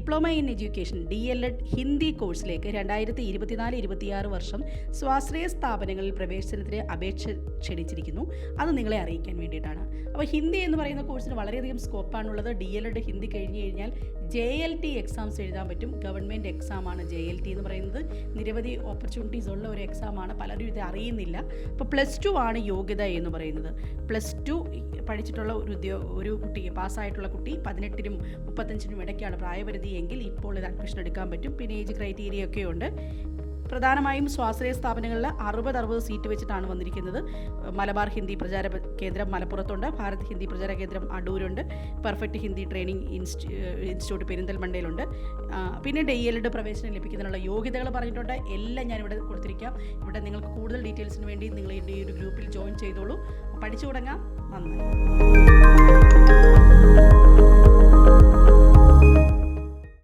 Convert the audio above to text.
Diploma in education D L Ed Hindi കോഴ്സിലേക്ക് രണ്ടായിരത്തി ഇരുപത്തിനാല് ഇരുപത്തിയാറ് വർഷം സ്വാശ്രയ സ്ഥാപനങ്ങളിൽ പ്രവേശനത്തിന് അപേക്ഷ ക്ഷണിച്ചിരിക്കുന്നു. അത് നിങ്ങളെ അറിയിക്കാൻ വേണ്ടിയിട്ടാണ്. അപ്പോൾ ഹിന്ദി എന്ന് പറയുന്ന കോഴ്സിന് വളരെയധികം സ്കോപ്പാണുള്ളത്. ഡി എൽ എഡ് ഹിന്ദി കഴിഞ്ഞു കഴിഞ്ഞാൽ ജെ എൽ ടി എക്സാംസ് എഴുതാൻ പറ്റും. ഗവൺമെന്റ് എക്സാമാണ് ജെ എൽ ടി എന്ന് പറയുന്നത്. നിരവധി ഓപ്പർച്യൂണിറ്റീസ് ഉള്ള ഒരു എക്സാമാണ് പലരും ഇത് അറിയുന്നില്ല. അപ്പോൾ പ്ലസ് ടു ആണ് യോഗ്യത എന്ന് പറയുന്നത്. പ്ലസ് ടു പഠിച്ചിട്ടുള്ള ഒരു ഉദ്യോഗ ഒരു കുട്ടി പാസ്സായിട്ടുള്ള കുട്ടി പതിനെട്ടിനും മുപ്പത്തഞ്ചിനും ഇടയ്ക്കാണ് പ്രായപരിധി എങ്കിൽ ഇപ്പോൾ ഇത് അഡ്മിഷൻ എടുക്കാൻ പറ്റും. പിന്നെ ഏജ് ക്രൈറ്റീരിയ ഒക്കെ ഉണ്ട്. പ്രധാനമായും സ്വാശ്രയ സ്ഥാപനങ്ങളിൽ അറുപത് അറുപത് സീറ്റ് വെച്ചിട്ടാണ് വന്നിരിക്കുന്നത്. മലബാർ ഹിന്ദി പ്രചാര കേന്ദ്രം മലപ്പുറത്തുണ്ട്. Bharat Hindi Prachar Kendram അടൂരുണ്ട്. Perfect Hindi training insti institute പെരിന്തൽമണ്ണയിലുണ്ട്. ആ, പിന്നെ ഡി എൽ പ്രവേശനം ലഭിക്കുന്നതിനുള്ള യോഗ്യതകൾ പറഞ്ഞിട്ടുണ്ട്. എല്ലാം ഞാനിവിടെ കൊടുത്തിരിക്കാം. ഇവിടെ നിങ്ങൾക്ക് കൂടുതൽ ഡീറ്റെയിൽസിന് വേണ്ടി നിങ്ങൾ ഈ ഒരു ഗ്രൂപ്പിൽ ജോയിൻ ചെയ്തോളൂ. പഠിച്ചു തുടങ്ങാം. നന്ദി.